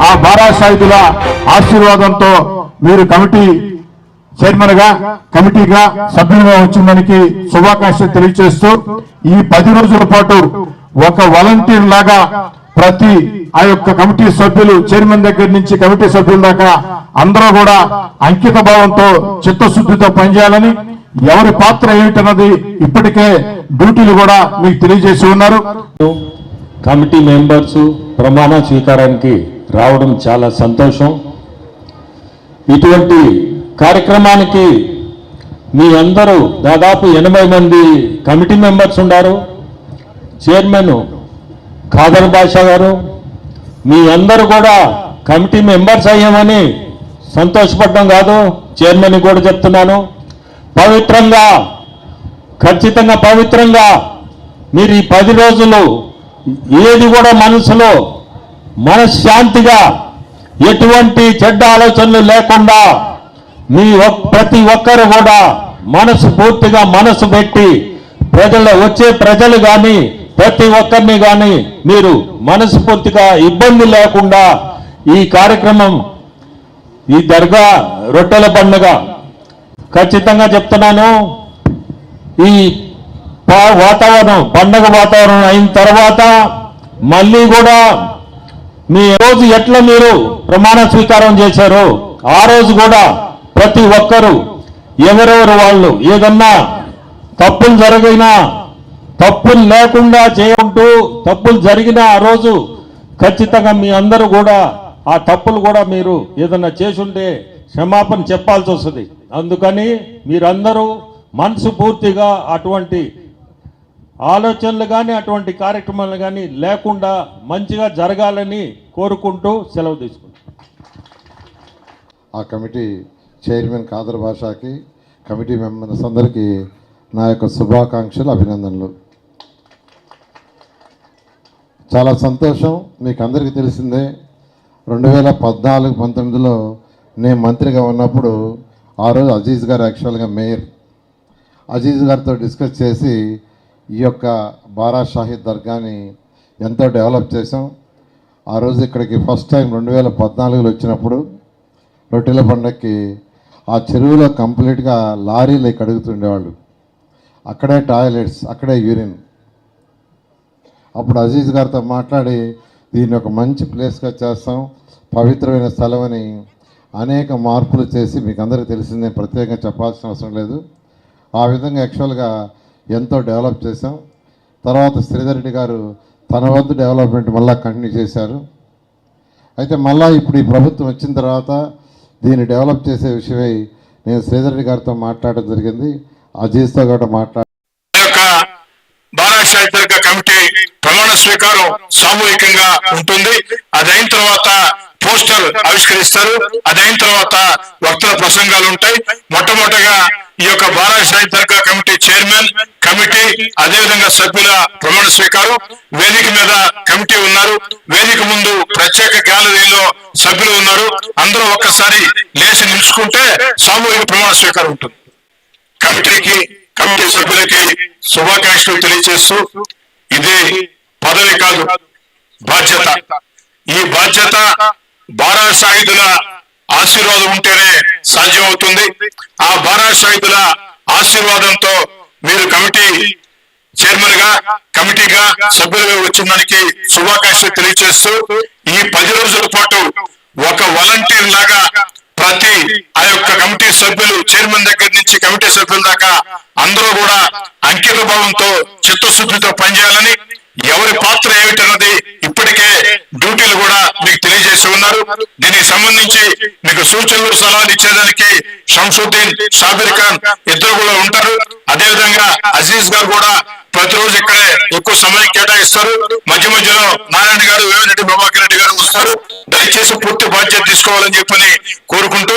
ఆ బారాసాహితుల ఆశీర్వాదంతో మీరు కమిటీ చైర్మన్గా కమిటీగా సభ్యులుగా వచ్చిందానికి శుభాకాంక్షలు తెలియజేస్తూ ఈ పది రోజుల పాటు ఒక వాలంటీర్ లాగా ప్రతి ఆ యొక్క కమిటీ సభ్యులు చైర్మన్ దగ్గర నుంచి కమిటీ సభ్యుల దాకా అందరూ కూడా అంకిత భావంతో చిత్తశుద్ధితో పనిచేయాలని ఎవరి పాత్ర ఏమిటన్నది ఇప్పటికే డ్యూటీలు కూడా మీకు తెలియజేసి ఉన్నారు. కమిటీ మెంబర్స్ ప్రమాణ స్వీకారానికి రావడం చాలా సంతోషం. ఇటువంటి కార్యక్రమానికి మీ అందరూ దాదాపు ఎనభై మంది కమిటీ మెంబర్స్ ఉన్నారు చైర్మన్ ఖాదర్ బాషా గారు మీ అందరూ కూడా కమిటీ మెంబర్స్ అయ్యామని సంతోషపడడం కాదు. చైర్మన్ కూడా చెప్తున్నాను. పవిత్రంగా ఖచ్చితంగా పవిత్రంగా మీరు ఈ పది రోజులు ఏది కూడా మనసులో మనశ్శాంతిగా ఎటువంటి చెడ్డ ఆలోచనలు లేకుండా మీ ప్రతి ఒక్కరు కూడా మనసు పూర్తిగా మనసు పెట్టి ప్రజల వచ్చే ప్రజలు కానీ ప్రతి ఒక్కరిని కానీ మీరు మనస్ఫూర్తిగా ఇబ్బంది లేకుండా ఈ కార్యక్రమం ఈ దర్గా రొట్టెల పండుగ. ఖచ్చితంగా చెప్తున్నాను ఈ వాతావరణం పండగ వాతావరణం అయిన తర్వాత మళ్ళీ కూడా మీ రోజు ఎట్లా మీరు ప్రమాణ స్వీకారం చేశారో ఆ రోజు కూడా ప్రతి ఒక్కరూ ఎవరెవరు వాళ్ళు ఏదన్నా తప్పులు జరిగినా తప్పులు లేకుండా చేయకుంటూ తప్పులు జరిగిన ఆ రోజు ఖచ్చితంగా మీ అందరూ కూడా ఆ తప్పులు కూడా మీరు ఏదన్నా చేసుంటే క్షమాపణ చెప్పాల్సి వస్తుంది. అందుకని మీరందరూ మనసు పూర్తిగా అటువంటి ఆలోచనలు కానీ అటువంటి కార్యక్రమాలు కానీ లేకుండా మంచిగా జరగాలని కోరుకుంటూ సెలవు తీసుకుంటాం ఆ కమిటీ చైర్మన్ ఖాదర్ భాషాకి కమిటీ మెంబర్స్ అందరికీ నా యొక్క శుభాకాంక్షలు అభినందనలు. చాలా సంతోషం మీకు అందరికీ తెలిసిందే రెండు వేల పద్నాలుగు పంతొమ్మిదిలో నేను మంత్రిగా ఉన్నప్పుడు ఆ రోజు అజీజ్ గారు యాక్చువల్గా మేయర్. అజీజ్ గారితో డిస్కస్ చేసి ఈ యొక్క బారా షాహిద్ దర్గాని ఎంతో డెవలప్ చేసాం ఆ రోజు ఇక్కడికి ఫస్ట్ టైం రెండు వేల పద్నాలుగులో వచ్చినప్పుడు రొట్టెల పండక్కి ఆ చెరువులో కంప్లీట్గా లారీలు కడుగుతుండేవాళ్ళు అక్కడే టాయిలెట్స్ అక్కడే యూరిన్. అప్పుడు అజీజ్ గారితో మాట్లాడి దీన్ని ఒక మంచి ప్లేస్గా చేస్తాం పవిత్రమైన స్థలం అని అనేక మార్పులు చేసి మీకు అందరికీ తెలిసిందే ప్రత్యేకంగా చెప్పాల్సిన అవసరం లేదు. ఆ విధంగా యాక్చువల్గా ఎంతో డెవలప్ చేశాం. తర్వాత శ్రీధర్ రెడ్డి గారు తన వద్ద డెవలప్మెంట్ మళ్ళీ కంటిన్యూ చేశారు. అయితే మళ్ళీ ఇప్పుడు ఈ ప్రభుత్వం వచ్చిన తర్వాత దీన్ని డెవలప్ చేసే విషయమై నేను శ్రీధర్ రెడ్డి గారితో మాట్లాడడం జరిగింది. అజీజ్తో కూడా మాట్లాడ ఈ యొక్క కమిటీ ప్రమాణ స్వీకారం సామూహికంగా ఉంటుంది. అది అయిన తర్వాత పోస్టర్ ఆవిష్కరిస్తారు. అదైన తర్వాత వక్తల ప్రసంగాలు ఉంటాయి. మొట్టమొదటిగా ఈ యొక్క Barashahi Dargah committee chairman committee అదేవిధంగా సభ్యుల ప్రమాణ స్వీకారం వేదిక మీద కమిటీ ఉన్నారు. వేదిక ముందు ప్రత్యేక గ్యాలరీలో సభ్యులు ఉన్నారు. అందరూ ఒక్కసారి లేచి నిలుచుకుంటే సామూహిక ప్రమాణ స్వీకారం ఉంటుంది. కమిటీకి కమిటీ సభ్యులకి శుభాకాంక్షలు తెలియజేస్తూ ఇది పదవి కాదు బాధ్యత. ఈ బాధ్యత బారా సాహితుల ఆశీర్వాదం ఉంటేనే సాధ్యమవుతుంది. ఆ బారా సాయుధుల ఆశీర్వాదంతో మీరు కమిటీ చైర్మన్గా కమిటీగా సభ్యులుగా వచ్చిన దానికి శుభాకాంక్షలు తెలియజేస్తూ ఈ పది రోజుల పాటు ఒక వాలంటీర్ లాగా ప్రతి ఆ యొక్క కమిటీ సభ్యులు చైర్మన్ దగ్గర నుంచి కమిటీ సభ్యుల దాకా అందరూ కూడా అంకిత భావంతో చిత్తశుద్ధితో పనిచేయాలని ఎవరి పాత్ర ఏమిటన్నది ఇప్పటికే డ్యూటీలు కూడా మీకు తెలియజేసి ఉన్నారు. దీనికి సంబంధించి మీకు సూచనలు సలహాలు ఇచ్చేదానికి షంసుద్దీన్ షాబిర్ ఖాన్ ఇద్దరు కూడా ఉంటారు. అదేవిధంగా అజీజ్ గారు కూడా ప్రతిరోజు ఇక్కడే ఎక్కువ సమయం కేటాయిస్తారు. మధ్య మధ్యలో నారాయణ గారు వేమిరెడ్డి ప్రభాకర్ రెడ్డి గారు వస్తారు. దయచేసి పూర్తి బాధ్యత తీసుకోవాలని చెప్పని కోరుకుంటూ